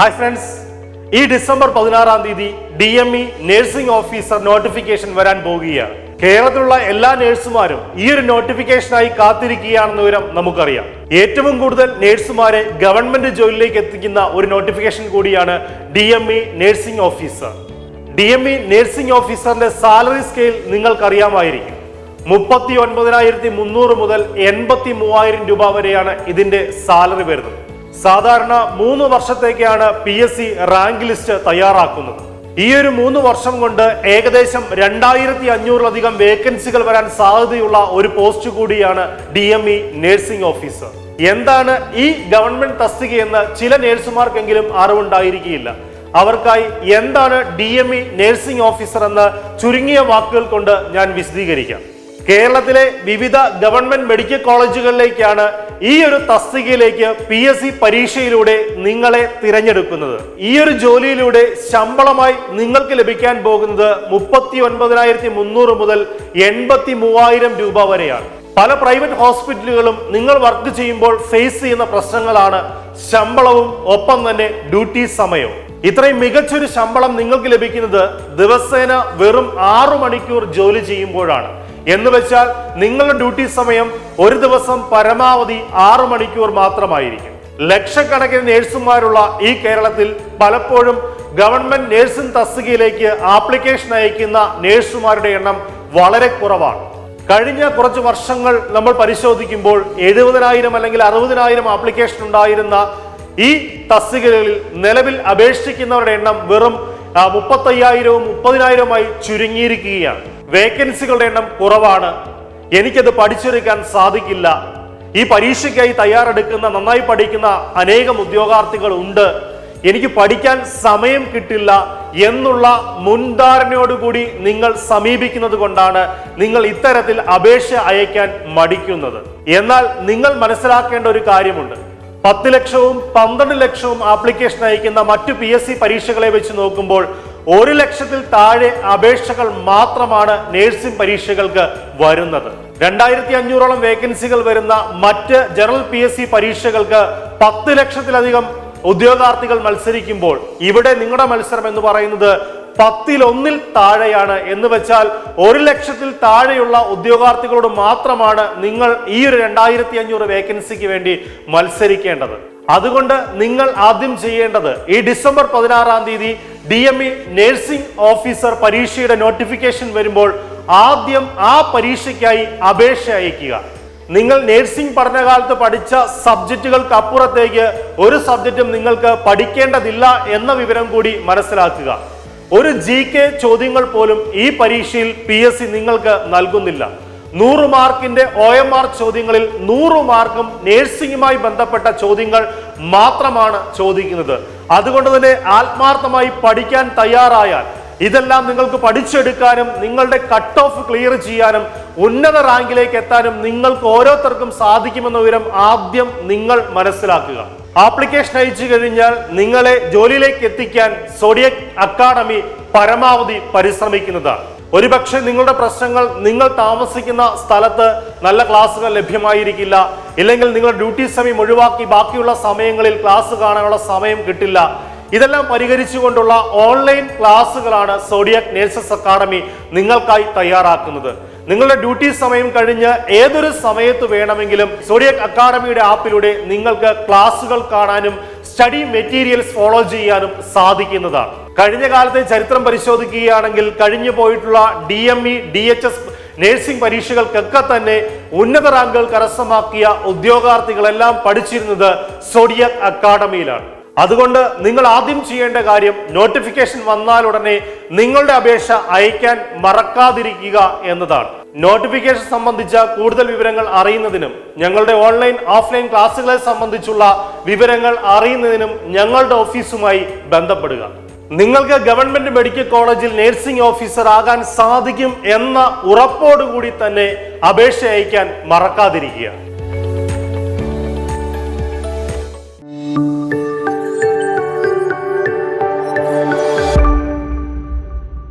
Hi friends ഈ December പതിനാറാം തീയതി D M E nursing officer notification വരാൻ പോകുകയാണ്. കേരളത്തിലുള്ള എല്ലാ നഴ്സുമാരും ഈ ഒരു നോട്ടിഫിക്കേഷനായി കാത്തിരിക്കുകയാണെന്ന വിവരം നമുക്കറിയാം. ഏറ്റവും കൂടുതൽ നഴ്സുമാരെ ഗവൺമെന്റ് ജോലിയിലേക്ക് എത്തിക്കുന്ന ഒരു നോട്ടിഫിക്കേഷൻ കൂടിയാണ് D M E nursing officer D M E nursing ഓഫീസറിന്റെ salary scale നിങ്ങൾക്കറിയാമായിരിക്കും. മുപ്പത്തി ഒൻപതിനായിരത്തി മുന്നൂറ് മുതൽ എൺപത്തി മൂവായിരം രൂപ വരെയാണ് ഇതിന്റെ സാലറി വരുന്നത്. സാധാരണ മൂന്ന് വർഷത്തേക്കാണ് P S C rank list തയ്യാറാക്കുന്നത്. ഈ ഒരു മൂന്ന് വർഷം കൊണ്ട് ഏകദേശം രണ്ടായിരത്തി അഞ്ഞൂറിലധികം വേക്കൻസികൾ വരാൻ സാധ്യതയുള്ള ഒരു പോസ്റ്റ് കൂടിയാണ് D M E nursing officer. എന്താണ് ഈ ഗവൺമെന്റ് തസ്തികയെന്ന് ചില നേഴ്സുമാർക്കെങ്കിലും അറിവുണ്ടായിരിക്കില്ല. അവർക്കായി എന്താണ് D M E nursing officer എന്ന് ചുരുങ്ങിയ വാക്കുകൾ കൊണ്ട് ഞാൻ വിശദീകരിക്കാം. കേരളത്തിലെ വിവിധ ഗവൺമെന്റ് മെഡിക്കൽ കോളേജുകളിലേക്കാണ് ഈ ഒരു തസ്തികയിലേക്ക് പി എസ് സി പരീക്ഷയിലൂടെ നിങ്ങളെ തിരഞ്ഞെടുക്കുന്നത്. ഈ ഒരു ജോലിയിലൂടെ ശമ്പളമായി നിങ്ങൾക്ക് ലഭിക്കാൻ പോകുന്നത് മുപ്പത്തി ഒൻപതിനായിരത്തി മുന്നൂറ് മുതൽ എൺപത്തി മൂവായിരം രൂപ വരെയാണ്. പല പ്രൈവറ്റ് ഹോസ്പിറ്റലുകളും നിങ്ങൾ വർക്ക് ചെയ്യുമ്പോൾ ഫേസ് ചെയ്യുന്ന പ്രശ്നങ്ങളാണ് ശമ്പളവും ഒപ്പം തന്നെ ഡ്യൂട്ടി സമയവും. ഇത്രയും മികച്ചൊരു ശമ്പളം നിങ്ങൾക്ക് ലഭിക്കുന്നത് ദിവസേന വെറും ആറു മണിക്കൂർ ജോലി ചെയ്യുമ്പോഴാണ്. എന്ന് വെച്ചാൽ നിങ്ങളുടെ ഡ്യൂട്ടി സമയം ഒരു ദിവസം പരമാവധി ആറു മണിക്കൂർ മാത്രമായിരിക്കും. ലക്ഷക്കണക്കിന് നേഴ്സുമാരുള്ള ഈ കേരളത്തിൽ പലപ്പോഴും ഗവൺമെന്റ് നേഴ്സിംഗ് തസ്തികയിലേക്ക് ആപ്ലിക്കേഷൻ അയക്കുന്ന നേഴ്സുമാരുടെ എണ്ണം വളരെ കുറവാണ്. കഴിഞ്ഞ കുറച്ച് വർഷങ്ങൾ നമ്മൾ പരിശോധിക്കുമ്പോൾ എഴുപതിനായിരം അല്ലെങ്കിൽ അറുപതിനായിരം ആപ്ലിക്കേഷൻ ഉണ്ടായിരുന്ന ഈ തസ്തികകളിൽ നിലവിൽ അപേക്ഷിക്കുന്നവരുടെ എണ്ണം വെറും മുപ്പത്തി മുപ്പത്തയ്യായിരവും മുപ്പതിനായിരവുമായി ചുരുങ്ങിയിരിക്കുകയാണ്. വേക്കൻസികളുടെ എണ്ണം കുറവാണ്. എനിക്കത് പഠിച്ചെടുക്കാൻ സാധിക്കില്ല. ഈ പരീക്ഷയ്ക്കായി തയ്യാറെടുക്കുന്ന നന്നായി പഠിക്കുന്ന അനേകം ഉദ്യോഗാർത്ഥികൾ ഉണ്ട്. എനിക്ക് പഠിക്കാൻ സമയം കിട്ടില്ല എന്നുള്ള മുൻധാരണയോടുകൂടി നിങ്ങൾ സമീപിക്കുന്നത് കൊണ്ടാണ് നിങ്ങൾ ഇത്തരത്തിൽ അപേക്ഷ അയക്കാൻ മടിക്കുന്നത്. എന്നാൽ നിങ്ങൾ മനസ്സിലാക്കേണ്ട ഒരു കാര്യമുണ്ട്. പത്ത് ലക്ഷവും പന്ത്രണ്ട് ലക്ഷവും ആപ്ലിക്കേഷൻ അയക്കുന്ന മറ്റു പി എസ് സി പരീക്ഷകളെ വെച്ച് നോക്കുമ്പോൾ ഒരു ലക്ഷത്തിൽ താഴെ അപേക്ഷകൾ മാത്രമാണ് നഴ്സിംഗ് പരീക്ഷകൾക്ക് വരുന്നത്. രണ്ടായിരത്തി അഞ്ഞൂറോളം വേക്കൻസികൾ വരുന്ന മറ്റ് ജനറൽ പി എസ് സി പരീക്ഷകൾക്ക് പത്ത് ലക്ഷത്തിലധികം ഉദ്യോഗാർത്ഥികൾ മത്സരിക്കുമ്പോൾ ഇവിടെ നിങ്ങളുടെ മത്സരം എന്ന് പറയുന്നത് പത്തിലൊന്നിൽ താഴെയാണ് എന്ന് വെച്ചാൽ ഒരു ലക്ഷത്തിൽ താഴെയുള്ള ഉദ്യോഗാർത്ഥികളോട് മാത്രമാണ് നിങ്ങൾ ഈ ഒരു രണ്ടായിരത്തി അഞ്ഞൂറ് വേക്കൻസിക്ക് വേണ്ടി മത്സരിക്കേണ്ടത്. അതുകൊണ്ട് നിങ്ങൾ ആദ്യം ചെയ്യേണ്ടത് ഈ ഡിസംബർ പതിനാറാം തീയതി D M E nursing officer പരീക്ഷയുടെ നോട്ടിഫിക്കേഷൻ വരുമ്പോൾ ആദ്യം ആ പരീക്ഷയ്ക്കായി അപേക്ഷ അയക്കുക നിങ്ങൾ നേഴ്സിംഗ് പഠനകാലത്ത് പഠിച്ച സബ്ജക്റ്റുകൾക്ക് അപ്പുറത്തേക്ക് ഒരു സബ്ജക്റ്റും നിങ്ങൾക്ക് പഠിക്കേണ്ടതില്ല എന്ന വിവരം കൂടി മനസ്സിലാക്കുക. ഒരു ജി കെ ചോദ്യങ്ങൾ പോലും ഈ പരീക്ഷയിൽ പി എസ് സി നിങ്ങൾക്ക് നൽകുന്നില്ല. നൂറ് മാർക്കിന്റെ ഒ എം ആർ ചോദ്യങ്ങളിൽ നൂറ് മാർക്കും നേഴ്സിംഗുമായി ബന്ധപ്പെട്ട ചോദ്യങ്ങൾ മാത്രമാണ് ചോദിക്കുന്നത്. അതുകൊണ്ട് തന്നെ ആത്മാർത്ഥമായി പഠിക്കാൻ തയ്യാറായാൽ ഇതെല്ലാം നിങ്ങൾക്ക് പഠിച്ചെടുക്കാനും നിങ്ങളുടെ കട്ട് ഓഫ് ക്ലിയർ ചെയ്യാനും ഉന്നത റാങ്കിലേക്ക് എത്താനും നിങ്ങൾക്ക് ഓരോരുത്തർക്കും സാധിക്കുമെന്ന വിവരം ആദ്യം നിങ്ങൾ മനസ്സിലാക്കുക. ആപ്ലിക്കേഷൻ അയച്ചു കഴിഞ്ഞാൽ നിങ്ങളെ ജോലിയിലേക്ക് എത്തിക്കാൻ സോഡിയക് അക്കാഡമി പരമാവധി പരിശ്രമിക്കുന്നതാണ്. ഒരുപക്ഷെ നിങ്ങളുടെ പ്രശ്നങ്ങൾ നിങ്ങൾ താമസിക്കുന്ന സ്ഥലത്ത് നല്ല ക്ലാസ്സുകൾ ലഭ്യമായിരിക്കില്ല. ഇല്ലെങ്കിൽ നിങ്ങളുടെ ഡ്യൂട്ടി സമയം ഒഴിവാക്കി ബാക്കിയുള്ള സമയങ്ങളിൽ ക്ലാസ് കാണാനുള്ള സമയം കിട്ടില്ല. ഇതെല്ലാം പരിഹരിച്ചുകൊണ്ടുള്ള ഓൺലൈൻ ക്ലാസ്സുകളാണ് സോഡിയക് നേഴ്സസ് അക്കാഡമി നിങ്ങൾക്കായി തയ്യാറാക്കുന്നത്. നിങ്ങളുടെ ഡ്യൂട്ടി സമയം കഴിഞ്ഞ് ഏതൊരു സമയത്ത് വേണമെങ്കിലും സോഡിയക് അക്കാഡമിയുടെ ആപ്പിലൂടെ നിങ്ങൾക്ക് ക്ലാസ്സുകൾ കാണാനും സ്റ്റഡി മെറ്റീരിയൽസ് ഫോളോ ചെയ്യാനും സാധിക്കുന്നതാണ്. കഴിഞ്ഞ കാലത്തെ ചരിത്രം പരിശോധിക്കുകയാണെങ്കിൽ കഴിഞ്ഞു പോയിട്ടുള്ള D M E D H S nursing പരീക്ഷകൾക്കൊക്കെ തന്നെ ഉന്നത റാങ്കുകൾ കരസ്ഥമാക്കിയ ഉദ്യോഗാർത്ഥികളെല്ലാം പഠിച്ചിരുന്നത് സോഡിയക് അക്കാഡമിയിലാണ്. അതുകൊണ്ട് നിങ്ങൾ ആദ്യം ചെയ്യേണ്ട കാര്യം നോട്ടിഫിക്കേഷൻ വന്നാൽ ഉടനെ നിങ്ങളുടെ അപേക്ഷ അയക്കാൻ മറക്കാതിരിക്കുക എന്നതാണ്. നോട്ടിഫിക്കേഷൻ സംബന്ധിച്ച കൂടുതൽ വിവരങ്ങൾ അറിയുന്നതിനും ഞങ്ങളുടെ ഓൺലൈൻ ഓഫ്ലൈൻ ക്ലാസ്സുകളെ സംബന്ധിച്ചുള്ള വിവരങ്ങൾ അറിയുന്നതിനും ഞങ്ങളുടെ ഓഫീസുമായി ബന്ധപ്പെടുക. നിങ്ങൾക്ക് ഗവൺമെന്റ് മെഡിക്കൽ കോളേജിൽ നഴ്സിംഗ് ഓഫീസർ ആകാൻ സാധിക്കും എന്ന ഉറപ്പോടുകൂടി തന്നെ അപേക്ഷ അയക്കാൻ മറക്കാതിരിക്കുക.